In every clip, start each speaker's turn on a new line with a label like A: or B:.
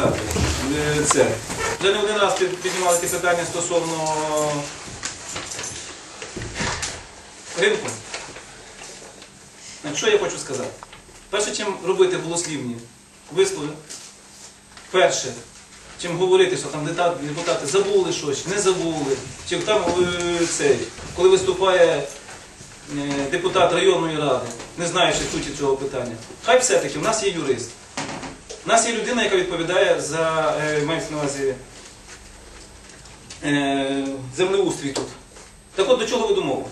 A: сказати. Це. Вже не один раз піднімали ті питання стосовно ринку. Що я хочу сказати? Перше, чим робити голослівні вислови, перше, чим говорити, що там депутати, депутати забули щось, не забули, чи там е, цей, коли виступає е, депутат районної ради, не знаючи суті цього питання, хай все-таки в нас є юрист. У нас є людина, яка відповідає за е, мається на увазі е, землеустрій тут. Так от до чого веду мову?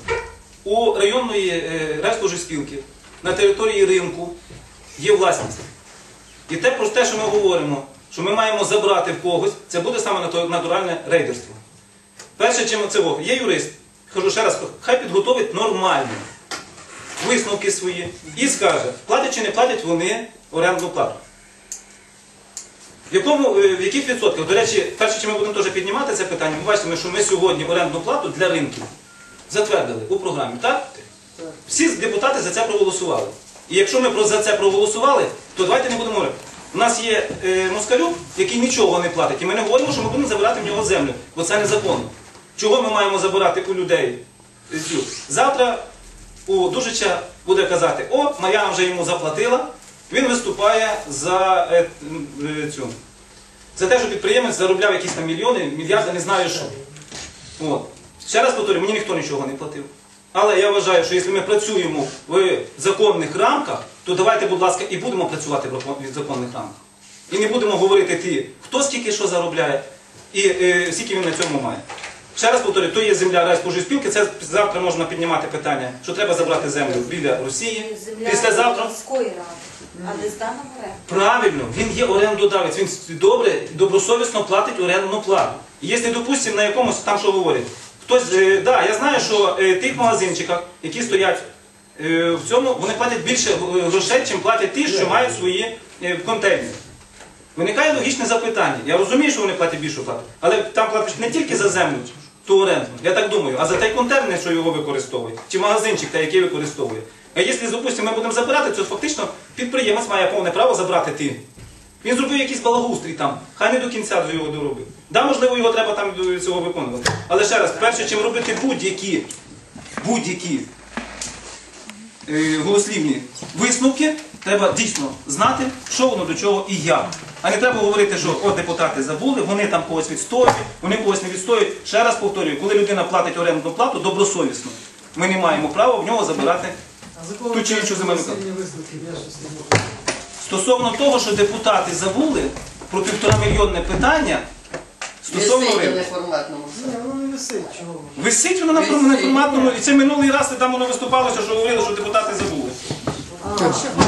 A: У районної е, райспоживспілки на території ринку є власність. І те про те, що ми говоримо, що ми маємо забрати в когось, це буде саме натуральне рейдерство. Перше, чим це є юрист, кажу ще раз, хай підготовить нормально висновки свої і скаже, платять чи не платять вони орендну плату. В, якому, е, в яких відсотках? До речі, перше, чим ми будемо теж піднімати це питання, ви бачите, що ми сьогодні орендну плату для ринків затвердили у програмі, так? Всі депутати за це проголосували. І якщо ми за це проголосували, то давайте не будемо говорити. У нас є е, москалюк, який нічого не платить, і ми не говоримо, що ми будемо забирати в нього землю, бо це незаконно. Чого ми маємо забирати у людей е. Завтра у Дужича буде казати, о, Мар'яна вже йому заплатила, він виступає за е, е, цю. За те, що підприємець заробляв якісь там мільйони, мільярди, не знаю що. От. Ще раз повторюю, мені ніхто нічого не платив. Але я вважаю, що якщо ми працюємо в законних рамках, то давайте, будь ласка, і будемо працювати в законних рамках. І не будемо говорити ті, хто скільки що заробляє, і е, скільки він на цьому має. Ще раз повторюю, то є земля райспоживспілки, це завтра можна піднімати питання, що треба забрати землю біля Росії.
B: Земля
A: Післязавтра
B: міської ради, а не здана.
A: Правильно, він є орендодавець, він добре, добросовісно платить орендну плату. І Якщо, допустимо, на якомусь там що говорять, хтось, е, да, я знаю, що е, тих магазинчиках, які стоять е, в цьому, вони платять більше е, грошей, чим платять ті, що мають свої е, контейнери. Виникає логічне запитання. Я розумію, що вони платять більшу плату, але там платять не тільки за землю, ту оренду, я так думаю, а за той контейнер, що його використовує, чи магазинчик, та який використовує. А якщо, допустимо, ми будемо забирати, то фактично підприємець має повне право забрати тим. Він зробив якийсь балагустрій там, хай не до кінця його доробив. Да, можливо, його треба там до цього виконувати. Але ще раз, перше, чим робити будь-які будь-які голослівні висновки, треба дійсно знати, що воно до чого і як. А не треба говорити, що от депутати забули, вони там когось відстоюють, вони когось не відстоюють. Ще раз повторюю, коли людина платить орендну плату добросовісно, ми не маємо права в нього забирати. Ту чи іншу земельну карту. Стосовно того, що депутати забули про півтора мільйонне питання стосовно
C: Висить
A: ринку.
C: на форматному сайті.
D: Воно не висить, чого?
A: Висить воно на форм- на форматному, і це минулий раз, і там воно виступалося, що говорили, що депутати забули.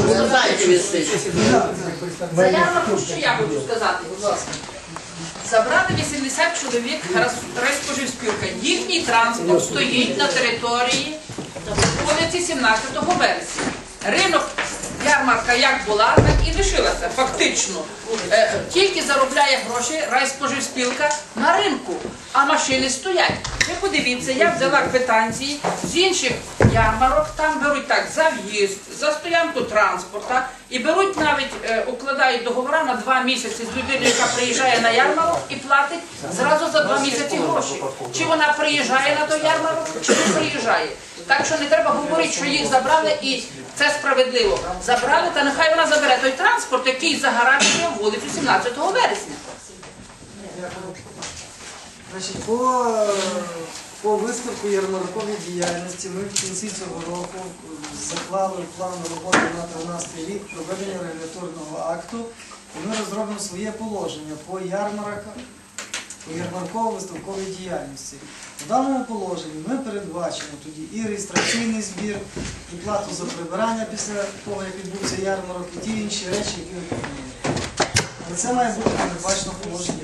C: На сайті висить.
E: Заява, що я хочу сказати. Забрали 80 чоловік спілка. Їхній транспорт стоїть на території вулиці 17 вересня. Ринок ярмарка як була, так і лишилася. Фактично. Е, Тільки заробляє гроші райспоживспілка на ринку, а машини стоять. Ви подивіться, я взяла квитанції з інших ярмарок, там беруть так за в'їзд, за стоянку транспорта і беруть навіть, е, укладають договори на два місяці з людиною, яка приїжджає на ярмарок і платить зразу за два місяці гроші. Чи вона приїжджає на той ярмарок, чи не приїжджає. Так що не треба говорити, що їх забрали і це справедливо. Забрали, та нехай вона забере той транспорт, який загаражує вулицю 17 вересня.
D: Значить, по, по виставку ярмаркової діяльності ми в кінці цього року заклали план роботи на 13 рік проведення регуляторного акту. Ми розробимо своє положення по ярмарках, по ярмарково-виставковій діяльності. В даному положенні ми передбачимо тоді і реєстраційний збір, і плату за прибирання після того, як відбувся ярмарок, і ті інші речі, які ви пропонуєте. Але це має бути передбачено в положенні.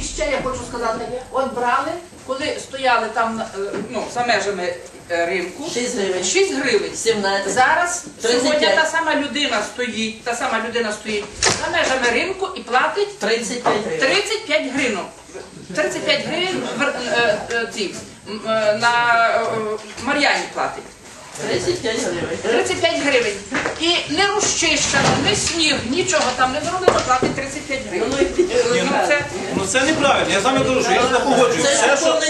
E: І ще я хочу сказати, от брали, коли стояли там е, ну, за межами е, ринку,
C: 6 гривень.
E: 6 гривень.
C: 17.
E: Зараз
C: 35.
E: сьогодні та сама людина стоїть, та сама людина стоїть за межами ринку і платить
C: 35 гривень.
E: 35 гривень. 35 гривень е, е, е, на Мар'яні платить.
C: 35 гривень.
E: І не розчищено, не сніг, нічого там не зробили, платить 35 гривень.
C: Ну,
A: ну, це... неправильно. Я саме кажу, що я не погоджуюсь. Все, що...